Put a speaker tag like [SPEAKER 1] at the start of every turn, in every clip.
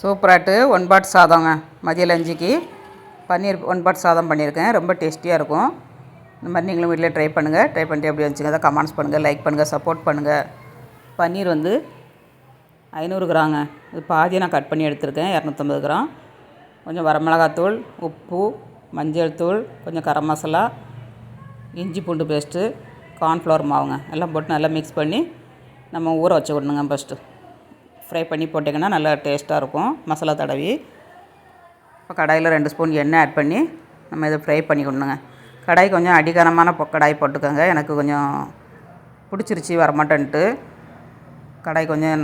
[SPEAKER 1] சூப்பராட்டு one pot சாதங்க மதிய லஞ்சுக்கு பன்னீர் one pot சாதம் பண்ணியிருக்கேன். ரொம்ப டேஸ்டியாக இருக்கும். இந்த மாதிரி நீங்களும் வீட்டில் ட்ரை பண்ணுங்கள் ட்ரை பண்ணிட்டு எப்படி வந்துச்சுங்க அதை கமெண்ட்ஸ் பண்ணுங்கள் லைக் பண்ணுங்கள் சப்போர்ட் பண்ணுங்கள் பன்னீர் வந்து ஐநூறு கிராங்க இது பாதியை நான் கட் பண்ணி எடுத்திருக்கேன். இரநூத்தம்பது கிராம். கொஞ்சம் வரமிளகாத்தூள் உப்பு மஞ்சள் தூள் கொஞ்சம் கரம் மசாலா இஞ்சி பூண்டு பேஸ்ட்டு கார்ன்ஃப்ளவர் மாவுங்க. எல்லாம் போட்டு நல்லா மிக்ஸ் பண்ணி நம்ம ஊற வச்சுக்கணுங்க ஃபஸ்ட்டு ஃப்ரை பண்ணி போட்டிங்கன்னா நல்லா டேஸ்ட்டாக இருக்கும். மசாலா தடவி. இப்போ கடாயில் ரெண்டு ஸ்பூன் எண்ணெய் ஆட் பண்ணி நம்ம இதை ஃப்ரை பண்ணிக்கணுங்க. கடாய் கொஞ்சம் அடிகாரமான பொ கடாய் போட்டுக்கோங்க. எனக்கு கொஞ்சம் பிடிச்சிருச்சி வரமாட்டேன்ட்டு. கடாய் கொஞ்சம்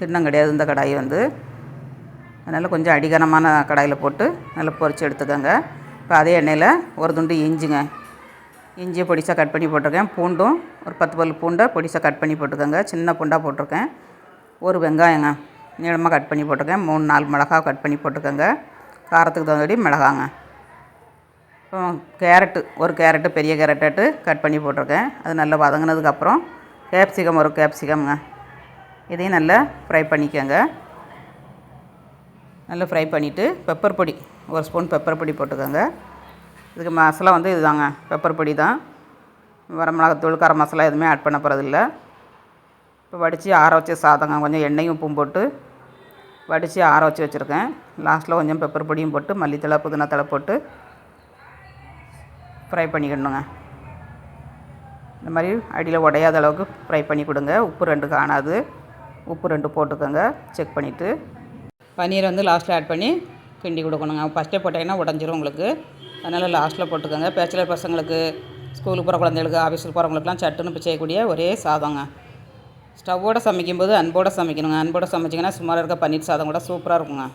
[SPEAKER 1] தின்னம் கிடையாது இந்த கடாய் வந்து. அதனால் கொஞ்சம் அடிகனமான கடாயில் போட்டு நல்லா பொரித்து எடுத்துக்கோங்க. இப்போ அதே எண்ணெயில் ஒரு துண்டு இஞ்சிங்க. இஞ்சியை பொடிசாக கட் பண்ணி போட்டிருக்கேன். பூண்டும் ஒரு பத்து பல் பூண்டை பொடிசாக கட் பண்ணி போட்டுக்கோங்க சின்ன பூண்டாக போட்டிருக்கேன். ஒரு வெங்காயங்க நீளமாக கட் பண்ணி போட்டுக்கேன் மூணு நாலு மிளகா கட் பண்ணி போட்டுக்கோங்க காரத்துக்கு தகுந்தபடி மிளகாங்க. கேரட்டு ஒரு கேரட்டு பெரிய கேரட்டு கட் பண்ணி போட்டிருக்கேன். அது நல்லா வதங்கினதுக்கப்புறம் கேப்சிகம் ஒரு கேப்சிகம்ங்க. இதையும் நல்லா ஃப்ரை பண்ணிக்கோங்க. நல்லா ஃப்ரை பண்ணிவிட்டு பெப்பர் பொடி ஒரு ஸ்பூன் பெப்பர் பொடி போட்டுக்கோங்க. இதுக்கு மசாலா வந்து இதுதாங்க பெப்பர் பொடி தான். வர மிளகாத்தூள் கரம் மசாலா எதுவுமே ஆட் பண்ண போகிறதில்ல இப்போ வடித்து ஆற வச்ச சாதங்க கொஞ்சம் எண்ணெயும் உப்பும் போட்டு வடித்து ஆற வச்சு வச்சுருக்கேன். லாஸ்ட்டில் கொஞ்சம் பெப்பர் பொடியும் போட்டு மல்லித்தழை புதினா தழை போட்டு ஃப்ரை பண்ணிக்கணுங்க. இந்த மாதிரி அடியில் உடையாத அளவுக்கு ஃப்ரை பண்ணி கொடுங்க. உப்பு ரெண்டு காணாது. உப்பு ரெண்டு போட்டுக்கோங்க. செக் பண்ணிவிட்டு பன்னீர் வந்து லாஸ்ட்டில் ஆட் பண்ணி கிண்டி கொடுக்கணுங்க. ஃபஸ்ட்டே போட்டிங்கன்னா உடஞ்சிரும் உங்களுக்கு. அதனால் லாஸ்ட்டில் போட்டுக்கோங்க. பேச்சுலர் பசங்களுக்கு ஸ்கூலுக்கு போகிற குழந்தைகளுக்கு ஆஃபீஸுக்கு போகிறவங்களுக்குலாம் சட்டுன்னு செய்யக்கூடிய ஒரே சாதங்க. ஸ்டவ்வோடு சமைக்கும்போது அன்போடு சமைக்கணுங்க. அன்போடு சமைச்சிங்கன்னா சுமாராக இருக்க பன்னீர் சாதம் கூட சூப்பராக இருக்குங்க.